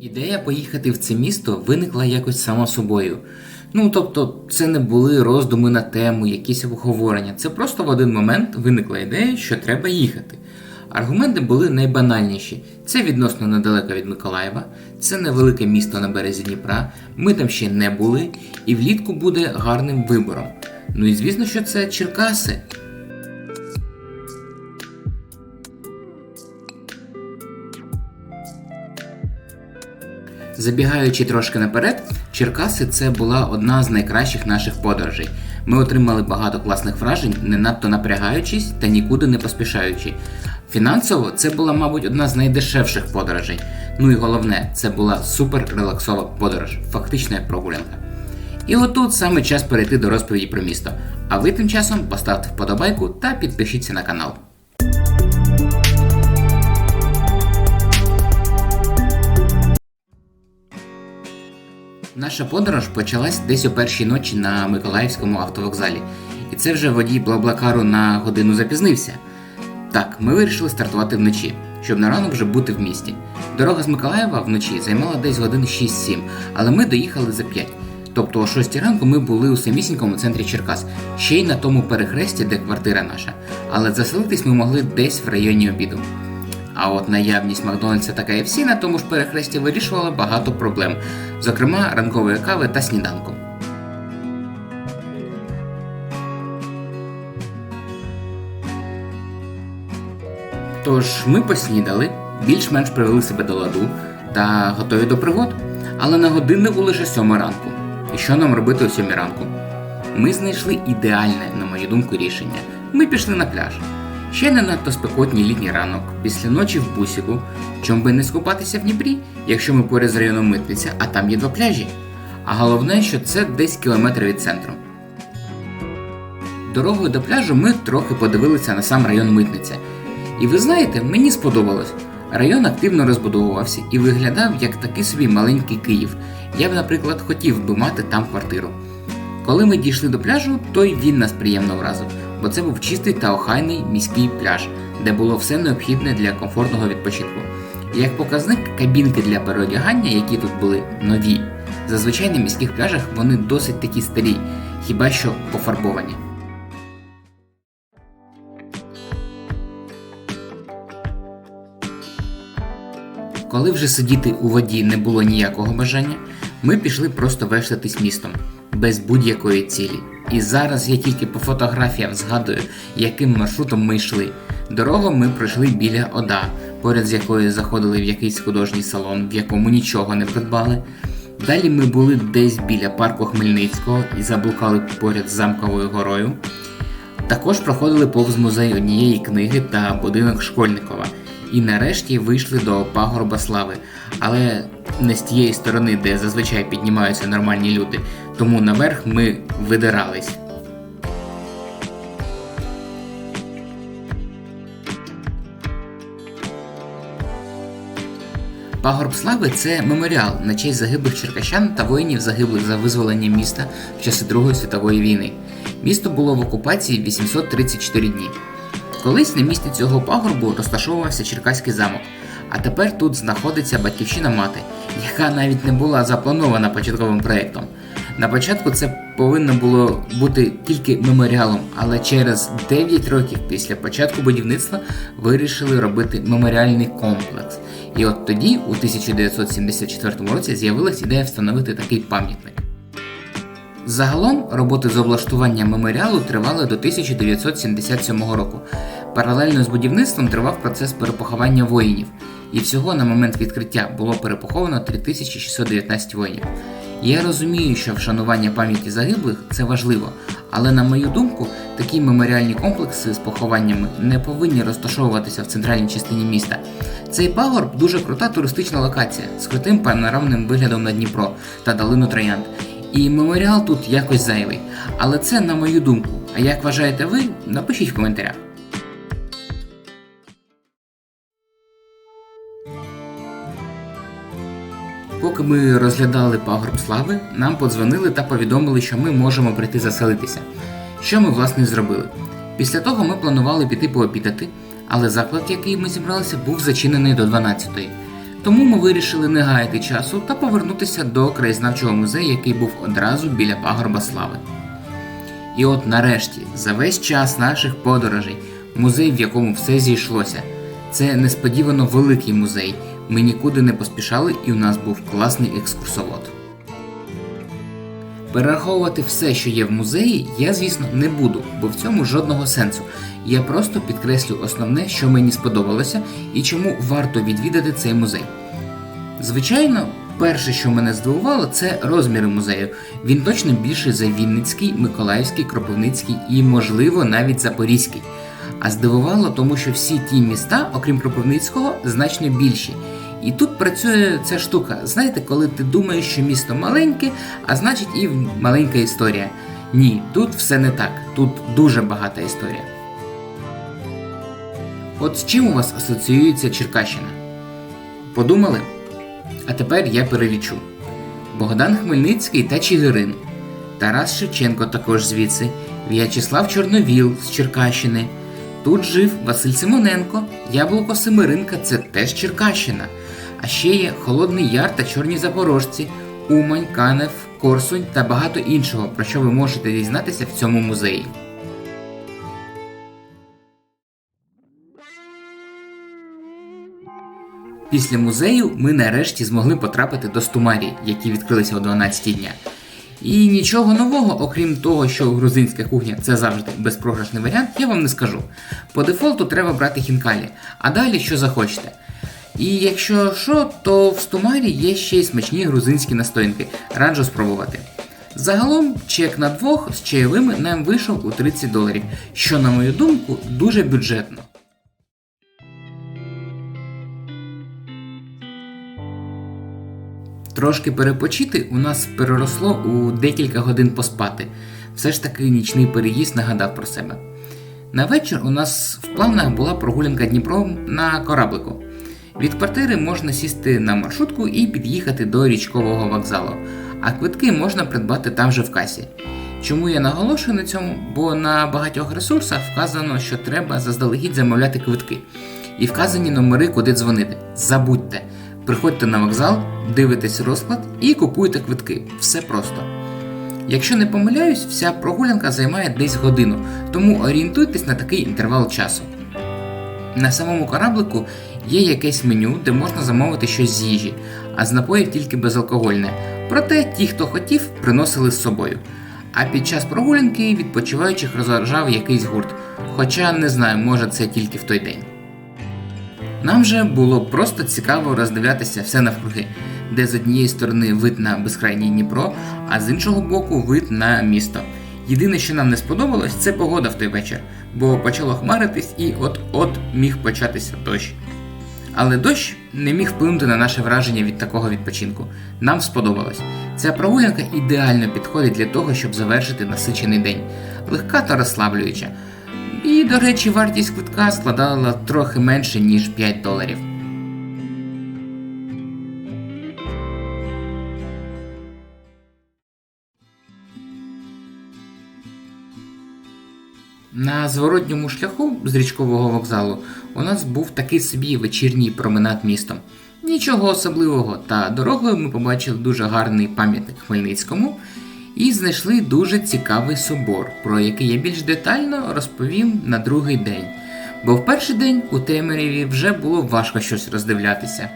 Ідея поїхати в це місто виникла якось само собою. Ну, тобто, це не були роздуми на тему, якісь обговорення. Це просто в один момент виникла ідея, що треба їхати. Аргументи були найбанальніші. Це відносно недалеко від Миколаєва, це невелике місто на березі Дніпра, ми там ще не були, і влітку буде гарним вибором. Ну і звісно, що це Черкаси. Забігаючи трошки наперед, Черкаси це була одна з найкращих наших подорожей. Ми отримали багато класних вражень, не надто напрягаючись та нікуди не поспішаючи. Фінансово це була, мабуть, одна з найдешевших подорожей. Ну і головне, це була супер релаксова подорож, фактично як прогулянка. І отут саме час перейти до розповіді про місто. А ви тим часом поставте вподобайку та підпишіться на канал. Наша подорож почалась десь о першій ночі на Миколаївському автовокзалі, і це вже водій Блаблакару на годину запізнився. Так, ми вирішили стартувати вночі, щоб на ранок вже бути в місті. Дорога з Миколаєва вночі займала десь годин 6-7, але ми доїхали за 5. Тобто о 6 ранку ми були у самісінькому центрі Черкас, ще й на тому перехресті, де квартира наша. Але заселитись ми могли десь в районі обіду. А от наявність Макдональдса та KFC на тому ж перехресті вирішувала багато проблем, зокрема ранкової кави та сніданку. Тож ми поснідали, більш-менш привели себе до ладу та готові до пригод. Але на годиннику лише сьома ранку. І що нам робити о сьомій ранку? Ми знайшли ідеальне, на мою думку, рішення. Ми пішли на пляж. Ще не надто спекотній літній ранок, після ночі в бусіку. Чом би не скупатися в Дніпрі, якщо ми поряд з районом митниця, а там є два пляжі. А головне, що це десь кілометр від центру. Дорогою до пляжу ми трохи подивилися на сам район митниця. І ви знаєте, мені сподобалось. Район активно розбудовувався і виглядав як такий собі маленький Київ. Я б, наприклад, хотів би мати там квартиру. Коли ми дійшли до пляжу, то й він нас приємно вразив, бо це був чистий та охайний міський пляж, де було все необхідне для комфортного відпочинку. Як показник, кабінки для переодягання, які тут були нові. Зазвичай на міських пляжах вони досить такі старі, хіба що пофарбовані. Коли вже сидіти у воді не було ніякого бажання, ми пішли просто вештатись містом, без будь-якої цілі. І зараз я тільки по фотографіям згадую, яким маршрутом ми йшли. Дорогу ми пройшли біля Ода, поряд з якою заходили в якийсь художній салон, в якому нічого не придбали. Далі ми були десь біля парку Хмельницького і заблукали поряд з замковою горою. Також проходили повз музей однієї книги та будинок Школьникова. І нарешті вийшли до пагорба слави, але не з тієї сторони, де зазвичай піднімаються нормальні люди, тому наверх ми видирались. Пагорб слави це меморіал на честь загиблих черкащан та воїнів загиблих за визволення міста в часи Другої світової війни. Місто було в окупації 834 дні. Колись на місці цього пагорбу розташовувався Черкаський замок, а тепер тут знаходиться батьківщина мати, яка навіть не була запланована початковим проєктом. На початку це повинно було бути тільки меморіалом, але через 9 років після початку будівництва вирішили робити меморіальний комплекс. І от тоді, у 1974 році, з'явилась ідея встановити такий пам'ятник. Загалом роботи з облаштування меморіалу тривали до 1977 року. Паралельно з будівництвом тривав процес перепоховання воїнів, і всього на момент відкриття було перепоховано 3619 воїнів. Я розумію, що вшанування пам'яті загиблих це важливо, але на мою думку, такі меморіальні комплекси з похованнями не повинні розташовуватися в центральній частині міста. Цей пагорб дуже крута туристична локація з крутим панорамним виглядом на Дніпро та долину Троянд. І меморіал тут якось зайвий. Але це на мою думку. А як вважаєте ви, напишіть в коментарях. Поки ми розглядали пагорб слави, нам подзвонили та повідомили, що ми можемо прийти заселитися. Що ми власне зробили? Після того ми планували піти пообідати, але заклад, який ми зібралися, був зачинений до 12-ї. Тому ми вирішили не гаяти часу та повернутися до краєзнавчого музею, який був одразу біля пагорба слави. І от нарешті, за весь час наших подорожей, музей, в якому все зійшлося. Це несподівано великий музей. Ми нікуди не поспішали, і у нас був класний екскурсовод. Перераховувати все, що є в музеї, я, звісно, не буду, бо в цьому жодного сенсу. Я просто підкреслю основне, що мені сподобалося, і чому варто відвідати цей музей. Звичайно, перше, що мене здивувало, це розміри музею. Він точно більший за Вінницький, Миколаївський, Кропивницький і, можливо, навіть Запорізький. А здивувало, тому що всі ті міста, окрім Кропивницького, значно більші. І тут працює ця штука. Знаєте, коли ти думаєш, що місто маленьке, а значить і маленька історія. Ні, тут все не так. Тут дуже багата історія. От з чим у вас асоціюється Черкащина? Подумали? А тепер я перелічу: Богдан Хмельницький та Чигирин, Тарас Шевченко також звідси, В'ячеслав Чорновіл з Черкащини. Тут жив Василь Симоненко, Яблуко Семеринка це теж Черкащина. А ще є Холодний Яр та Чорні Запорожці, Умань, Канев, Корсунь та багато іншого, про що ви можете дізнатися в цьому музеї. Після музею ми нарешті змогли потрапити до стумарій, які відкрилися о 12 дня. І нічого нового, окрім того, що грузинська кухня це завжди безпрограшний варіант, я вам не скажу. По дефолту треба брати хінкалі, а далі що захочете. І якщо що, то в стумарі є ще й смачні грузинські настоянки, раджу спробувати. Загалом чек на двох з чайовими нам вийшов у 30 доларів, що, на мою думку, дуже бюджетно. Трошки перепочити у нас переросло у декілька годин поспати. Все ж таки нічний переїзд нагадав про себе. На вечір у нас в планах була прогулянка Дніпром на кораблику. Від квартири можна сісти на маршрутку і під'їхати до річкового вокзалу, а квитки можна придбати там же в касі. Чому я наголошую на цьому? Бо на багатьох ресурсах вказано, що треба заздалегідь замовляти квитки. І вказані номери, куди дзвонити. Забудьте. Приходьте на вокзал, дивитесь розклад і купуйте квитки. Все просто. Якщо не помиляюсь, вся прогулянка займає десь годину, тому орієнтуйтесь на такий інтервал часу. На самому кораблику є якесь меню, де можна замовити щось з їжі, а з напоїв тільки безалкогольне. Проте ті, хто хотів, приносили з собою. А під час прогулянки відпочиваючих розважав якийсь гурт. Хоча не знаю, може це тільки в той день. Нам же було просто цікаво роздивлятися все навкруги, де з однієї сторони вид на безкрайній Дніпро, а з іншого боку вид на місто. Єдине, що нам не сподобалось, це погода в той вечір, бо почало хмаритись і от-от міг початися дощ. Але дощ не міг вплинути на наше враження від такого відпочинку. Нам сподобалось. Ця прогулянка ідеально підходить для того, щоб завершити насичений день, легка та розслаблююча. І, до речі, вартість квитка складала трохи менше, ніж 5 доларів. На зворотньому шляху з річкового вокзалу у нас був такий собі вечірній променад містом. Нічого особливого, та дорогою ми побачили дуже гарний пам'ятник Хмельницькому і знайшли дуже цікавий собор, про який я більш детально розповім на другий день. Бо в перший день у темряві вже було важко щось роздивлятися.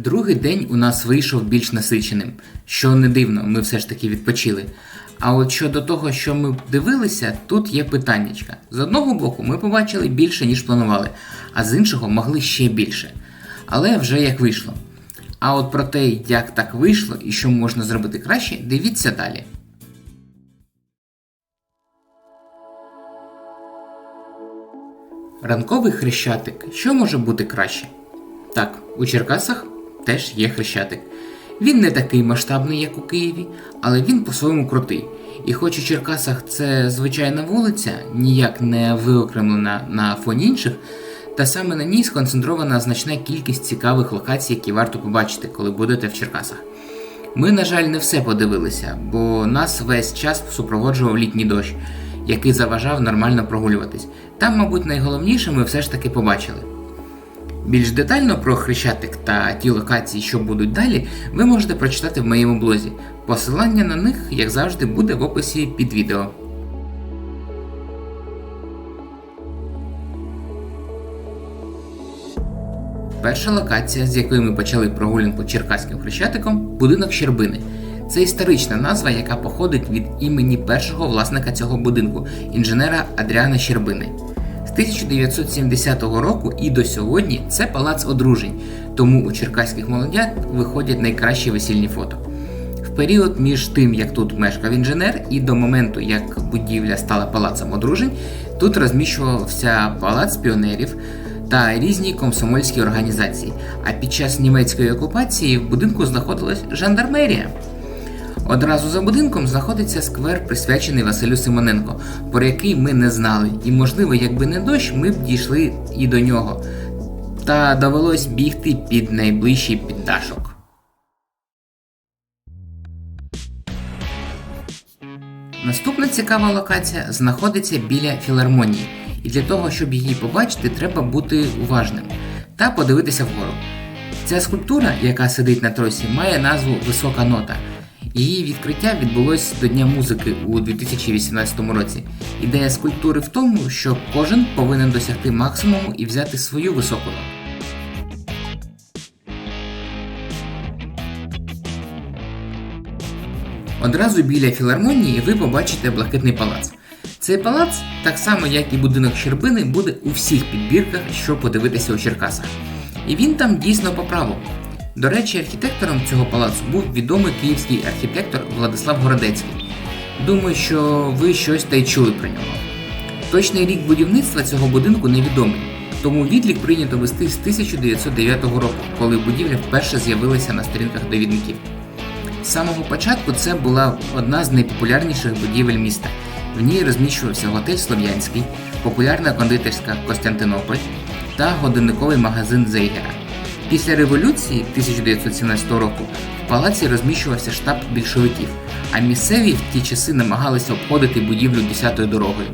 Другий день у нас вийшов більш насиченим, що не дивно, ми все ж таки відпочили. А от щодо того, що ми дивилися, тут є питаннячка. З одного боку, ми побачили більше, ніж планували, а з іншого могли ще більше. Але вже як вийшло. А от про те, як так вийшло і що можна зробити краще, дивіться далі. Ранковий хрещатик. Що може бути краще? Так, у Черкасах теж є хрещатик. Він не такий масштабний, як у Києві, але він по-своєму крутий. І хоч у Черкасах це звичайна вулиця, ніяк не виокремлена на фоні інших, та саме на ній сконцентрована значна кількість цікавих локацій, які варто побачити, коли будете в Черкасах. Ми, на жаль, не все подивилися, бо нас весь час супроводжував літній дощ, який заважав нормально прогулюватись. Там, мабуть, найголовніше ми все ж таки побачили. Більш детально про Хрещатик та ті локації, що будуть далі, ви можете прочитати в моєму блозі. Посилання на них, як завжди, буде в описі під відео. Перша локація, з якої ми почали прогулянку Черкаським хрещатиком, будинок Щербини. Це історична назва, яка походить від імені першого власника цього будинку, інженера Адріана Щербини. З 1970 року і до сьогодні це палац одружень, тому у черкаських молодят виходять найкращі весільні фото. В період між тим, як тут мешкав інженер, і до моменту, як будівля стала палацом одружень, тут розміщувався палац піонерів та різні комсомольські організації. А під час німецької окупації в будинку знаходилась жандармерія. Одразу за будинком знаходиться сквер, присвячений Василю Симоненко, про який ми не знали, і, можливо, якби не дощ, ми б дійшли і до нього. Та довелось бігти під найближчий піддашок. Наступна цікава локація знаходиться біля філармонії, і для того, щоб її побачити, треба бути уважним та подивитися вгору. Ця скульптура, яка сидить на тросі, має назву Висока нота. Її відкриття відбулось до Дня музики у 2018 році. Ідея скульптури в тому, що кожен повинен досягти максимуму і взяти свою високу ноту. Одразу біля філармонії ви побачите блакитний палац. Цей палац, так само як і будинок Щербини, буде у всіх підбірках, що подивитися у Черкасах. І він там дійсно по. До речі, архітектором цього палацу був відомий київський архітектор Владислав Городецький. Думаю, що ви щось та й чули про нього. Точний рік будівництва цього будинку невідомий, тому відлік прийнято вести з 1909 року, коли будівля вперше з'явилася на сторінках довідників. З самого початку це була одна з найпопулярніших будівель міста. В ній розміщувався готель Слов'янський, популярна кондитерська Костянтинополь та годинниковий магазин Зейгера. Після революції 1917 року в палаці розміщувався штаб більшовиків, а місцеві в ті часи намагалися обходити будівлю 10-ю дорогою.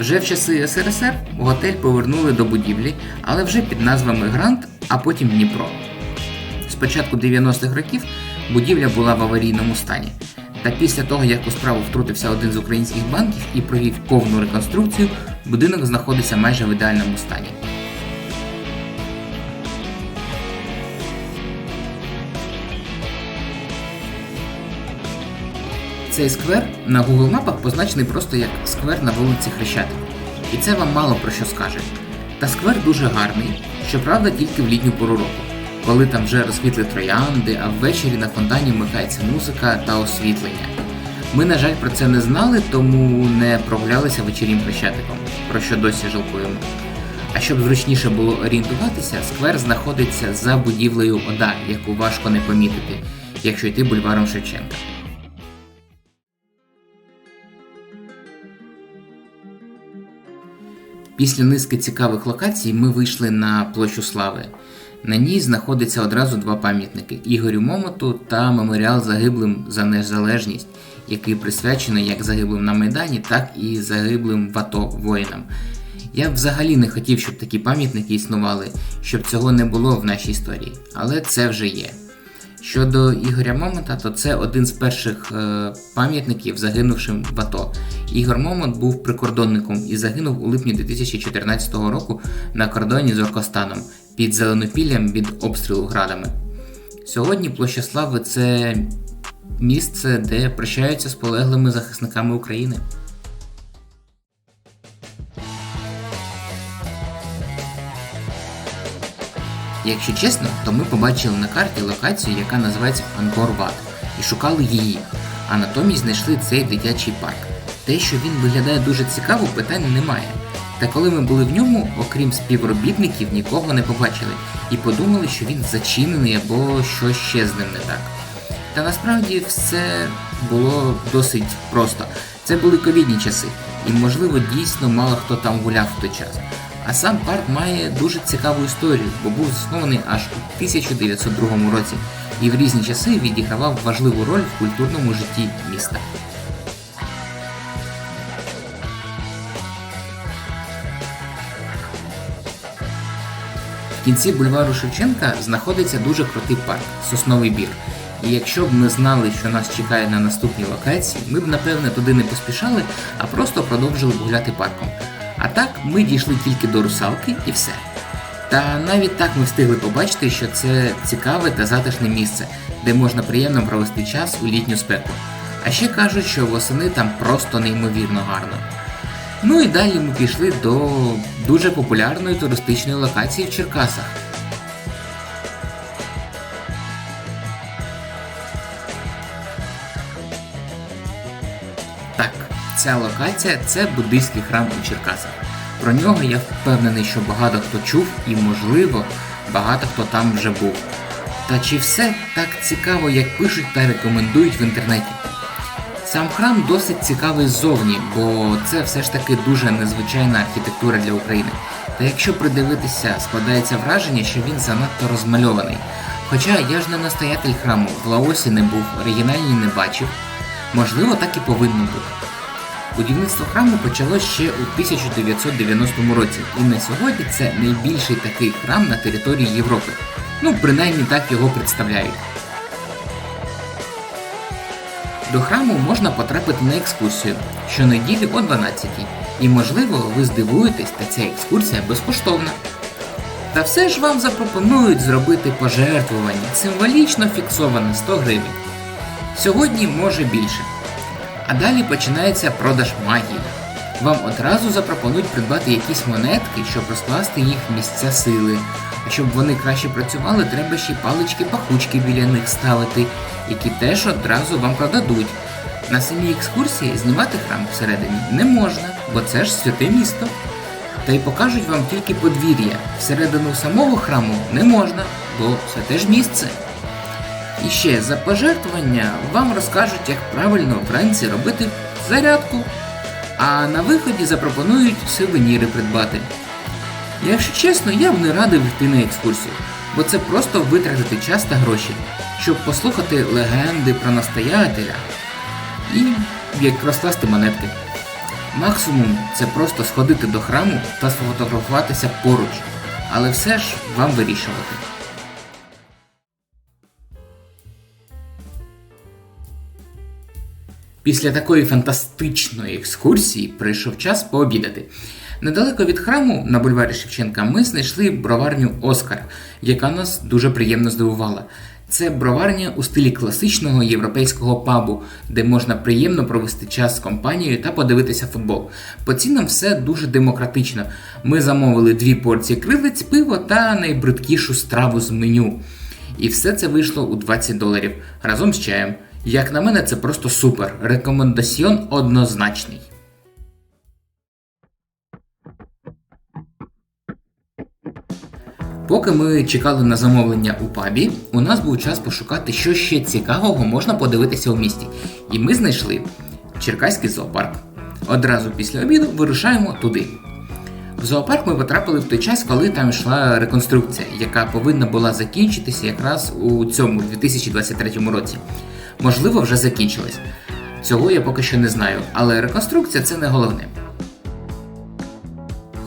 Вже в часи СРСР готель повернули до будівлі, але вже під назвами Грант, а потім Дніпро. З початку 90-х років будівля була в аварійному стані. Та після того, як у справу втрутився один з українських банків і провів повну реконструкцію, будинок знаходиться майже в ідеальному стані. Цей сквер на Google мапах позначений просто як сквер на вулиці Хрещатик. І це вам мало про що скаже. Та сквер дуже гарний, щоправда, тільки в літню пору року, коли там вже розквітли троянди, а ввечері на фонтані вмикається музика та освітлення. Ми, на жаль, про це не знали, тому не прогулялися вечірнім хрещатиком, про що досі жалкуємо. А щоб зручніше було орієнтуватися, сквер знаходиться за будівлею ОДА, яку важко не помітити, якщо йти бульваром Шевченка. Після низки цікавих локацій ми вийшли на площу Слави. На ній знаходиться одразу два пам'ятники Ігорю Момоту та меморіал загиблим за незалежність, який присвячений як загиблим на Майдані, так і загиблим в АТО воїнам. Я взагалі не хотів, щоб такі пам'ятники існували, щоб цього не було в нашій історії, але це вже є. Щодо Ігоря Момота, то це один з перших е, пам'ятників загинувшим в АТО. Ігор Момот був прикордонником і загинув у липні 2014 року на кордоні з Оркостаном під Зеленопіллям від обстрілу градами. Сьогодні площа Слави це місце, де прощаються з полеглими захисниками України. Якщо чесно, то ми побачили на карті локацію, яка називається Ангкор Ват, і шукали її, а натомість знайшли цей дитячий парк. Те, що він виглядає дуже цікаво, питань немає. Та коли ми були в ньому, окрім співробітників, нікого не побачили і подумали, що він зачинений або що ще з ним не так. Та насправді все було досить просто. Це були ковідні часи, і, можливо, дійсно мало хто там гуляв в той час. А сам парк має дуже цікаву історію, бо був заснований аж у 1902 році і в різні часи відігравав важливу роль в культурному житті міста. В кінці бульвару Шевченка знаходиться дуже крутий парк Сосновий бір. І якщо б ми знали, що нас чекає на наступній локації, ми б напевне туди не поспішали, а просто продовжили гуляти парком. А так ми дійшли тільки до русалки і все. Та навіть так ми встигли побачити, що це цікаве та затишне місце, де можна приємно провести час у літню спеку. А ще кажуть, що восени там просто неймовірно гарно. Ну і далі ми пішли до дуже популярної туристичної локації в Черкасах. Ця локація це буддийський храм у Черкасах. Про нього я впевнений, що багато хто чув і, можливо, багато хто там вже був. Та чи все так цікаво, як пишуть та рекомендують в інтернеті? Сам храм досить цікавий ззовні, бо це все ж таки дуже незвичайна архітектура для України. Та якщо придивитися, складається враження, що він занадто розмальований. Хоча я ж не настоятель храму, в Лаосі не був, оригінальні не бачив. Можливо, так і повинно бути. Будівництво храму почалось ще у 1990 році, і на сьогодні це найбільший такий храм на території Європи. Ну, принаймні так його представляють. До храму можна потрапити на екскурсію щонеділі о 12 і можливо ви здивуєтесь, та ця екскурсія безкоштовна. Та все ж вам запропонують зробити пожертвування, символічно фіксоване 100 гривень. Сьогодні може більше. А далі починається продаж магії. Вам одразу запропонують придбати якісь монетки, щоб розкласти їх в місця сили. А щоб вони краще працювали, треба ще палички-пахучки біля них ставити, які теж одразу вам продадуть. На самій екскурсії знімати храм всередині не можна, бо це ж святе місто. Та й покажуть вам тільки подвір'я. Всередину самого храму не можна, бо це теж місце. І ще за пожертвування вам розкажуть, як правильно вранці робити зарядку. А на виході запропонують сувеніри придбати. Якщо чесно, я б не радив йти на екскурсію, бо це просто витратити час та гроші, щоб послухати легенди про настоятеля і як розкласти монетки. Максимум це просто сходити до храму та сфотографуватися поруч, але все ж вам вирішувати. Після такої фантастичної екскурсії прийшов час пообідати. Недалеко від храму на бульварі Шевченка ми знайшли броварню Оскар, яка нас дуже приємно здивувала. Це броварня у стилі класичного європейського пабу, де можна приємно провести час з компанією та подивитися футбол. По цінам все дуже демократично. Ми замовили дві порції крилиць, пиво та найбридкішу страву з меню. І все це вийшло у 20 доларів разом з чаєм. Як на мене, це просто супер. Рекомендаціон однозначний. Поки ми чекали на замовлення у пабі, у нас був час пошукати, що ще цікавого можна подивитися у місті. І ми знайшли Черкаський зоопарк. Одразу після обіду вирушаємо туди. В зоопарк ми потрапили в той час, коли там йшла реконструкція, яка повинна була закінчитися якраз у цьому 2023 році. Можливо, вже закінчилась. Цього я поки що не знаю, але реконструкція це не головне.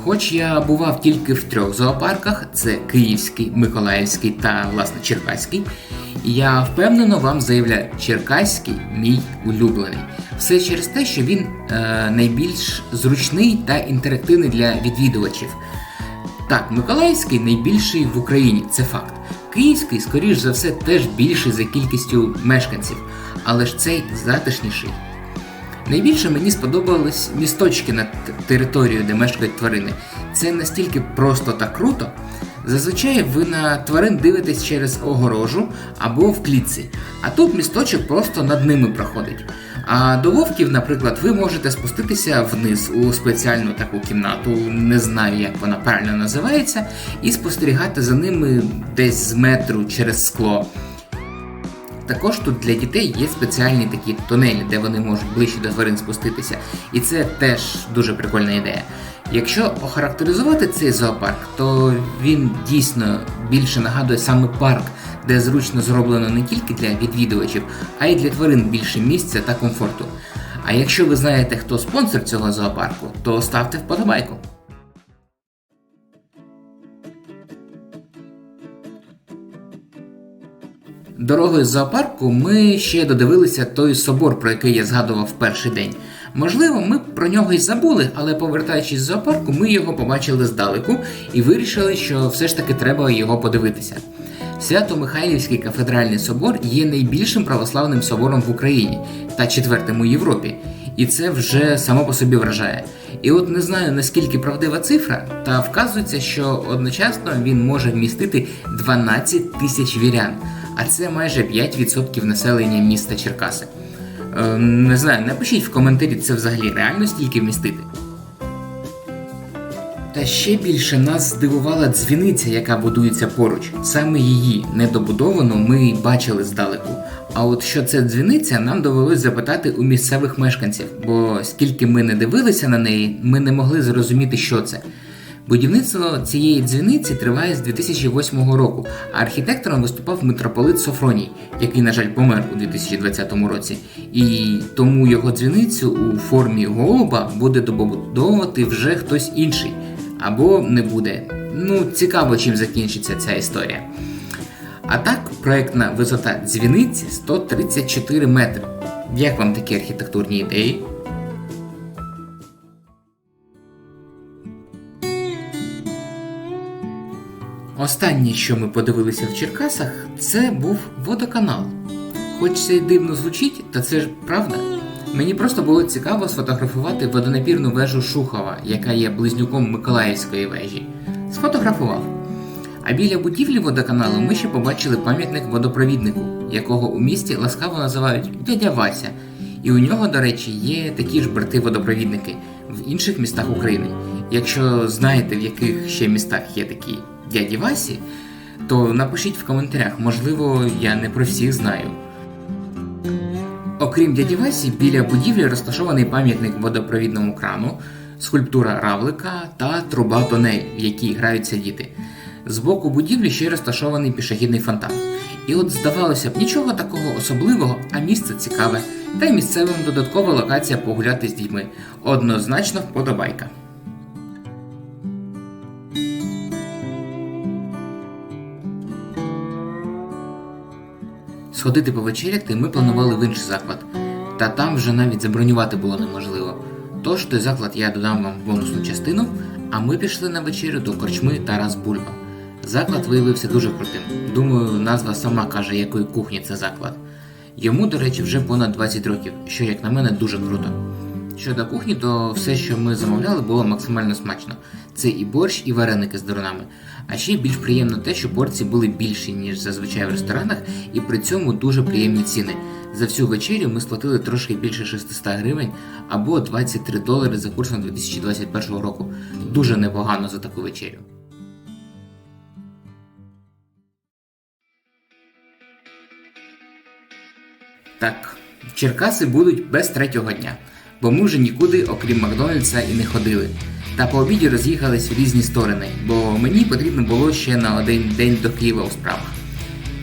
Хоч я бував тільки в трьох зоопарках: це Київський, Миколаївський та власне Черкаський. Я впевнено вам заявляю, Черкаський мій улюблений. Все через те, що він е, найбільш зручний та інтерактивний для відвідувачів. Так, Миколаївський найбільший в Україні, це факт. Київський, скоріш за все, теж більший за кількістю мешканців, але ж цей затишніший. Найбільше мені сподобались місточки на територію, де мешкають тварини. Це настільки просто та круто. Зазвичай ви на тварин дивитесь через огорожу або в клітці, а тут місточок просто над ними проходить. А до вовків, наприклад, ви можете спуститися вниз у спеціальну таку кімнату, не знаю, як вона правильно називається, і спостерігати за ними десь з метру через скло. Також тут для дітей є спеціальні такі тунелі, де вони можуть ближче до тварин спуститися. І це теж дуже прикольна ідея. Якщо охарактеризувати цей зоопарк, то він дійсно більше нагадує саме парк, де зручно зроблено не тільки для відвідувачів, а й для тварин більше місця та комфорту. А якщо ви знаєте, хто спонсор цього зоопарку, то ставте вподобайку. Дорогою з зоопарку ми ще додивилися той собор, про який я згадував в перший день. Можливо, ми про нього й забули, але повертаючись з зоопарку, ми його побачили здалеку і вирішили, що все ж таки треба його подивитися. Свято-Михайлівський кафедральний собор є найбільшим православним собором в Україні та четвертим у Європі, і це вже само по собі вражає. І от не знаю наскільки правдива цифра, та вказується, що одночасно він може вмістити 12 тисяч вірян, а це майже 5% населення міста Черкаси. Е, не знаю, напишіть в коментарі, це взагалі реально стільки вмістити. Та ще більше нас здивувала дзвіниця, яка будується поруч. Саме її недобудовану ми бачили здалеку. А от що це дзвіниця, нам довелось запитати у місцевих мешканців, бо скільки ми не дивилися на неї, ми не могли зрозуміти, що це. Будівництво цієї дзвіниці триває з 2008 року, а архітектором виступав митрополит Софроній, який, на жаль, помер у 2020 році. І тому його дзвіницю у формі голуба буде добудовувати вже хтось інший. Або не буде. Ну, цікаво, чим закінчиться ця історія. А так, проектна висота дзвіниці 134 метри. Як вам такі архітектурні ідеї? Останнє, що ми подивилися в Черкасах, це був водоканал. Хоч це й дивно звучить, та це ж правда. Мені просто було цікаво сфотографувати водонапірну вежу Шухова, яка є близнюком Миколаївської вежі. Сфотографував. А біля будівлі водоканалу ми ще побачили пам'ятник водопровіднику, якого у місті ласкаво називають дядя Вася. І у нього, до речі, є такі ж брати-водопровідники в інших містах України. Якщо знаєте, в яких ще містах є такі дяді Васі, то напишіть в коментарях, можливо, я не про всіх знаю. Окрім дяді Васі, біля будівлі розташований пам'ятник водопровідному крану, скульптура равлика та труба тунель, в якій граються діти. З боку будівлі ще розташований пішохідний фонтан. І от здавалося б, нічого такого особливого, а місце цікаве, та й місцевим додаткова локація погуляти з дітьми. Однозначно вподобайка. Сходити повечеряти ми планували в інший заклад, та там вже навіть забронювати було неможливо. Тож той заклад я додам вам бонусну частину, а ми пішли на вечерю до корчми Тарас Бульба. Заклад виявився дуже крутим. Думаю, назва сама каже, якої кухні це заклад. Йому, до речі, вже понад 20 років, що, як на мене, дуже круто. Щодо кухні, то все, що ми замовляли, було максимально смачно. Це і борщ, і вареники з дронами. А ще більш приємно те, що порції були більші, ніж зазвичай в ресторанах, і при цьому дуже приємні ціни. За всю вечерю ми сплатили трошки більше 600 гривень або 23 долари за курсом 2021 року. Дуже непогано за таку вечерю. Так, Черкаси будуть без третього дня, бо ми вже нікуди, окрім Макдональдса, і не ходили. Та по обіді роз'їхались в різні сторони, бо мені потрібно було ще на один день до Києва у справах.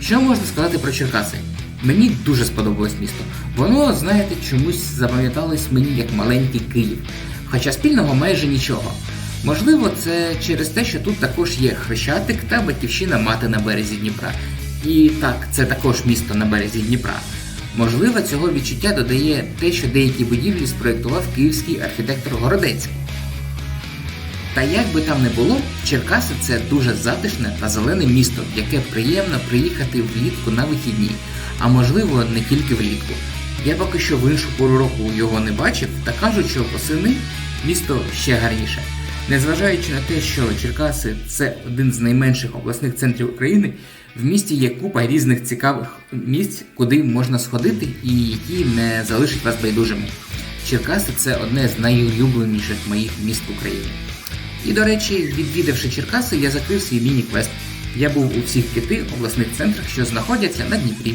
Що можна сказати про Черкаси? Мені дуже сподобалось місто. Воно, знаєте, чомусь запам'яталось мені як маленький Київ, хоча спільного майже нічого. Можливо, це через те, що тут також є Хрещатик та батьківщина мати на березі Дніпра. І так, це також місто на березі Дніпра. Можливо, цього відчуття додає те, що деякі будівлі спроєктував київський архітектор Городецький. Та як би там не було, Черкаси це дуже затишне та зелене місто, в яке приємно приїхати влітку на вихідні, а можливо не тільки влітку. Я поки що в іншу пору року його не бачив та кажуть, що восени місто ще гарніше. Незважаючи на те, що Черкаси це один з найменших обласних центрів України, в місті є купа різних цікавих місць, куди можна сходити і які не залишать вас байдужими. Черкаси це одне з найулюбленіших моїх міст в Україні. І, до речі, відвідавши Черкаси, я закрив свій міні-квест. Я був у всіх п'яти обласних центрах, що знаходяться на Дніпрі.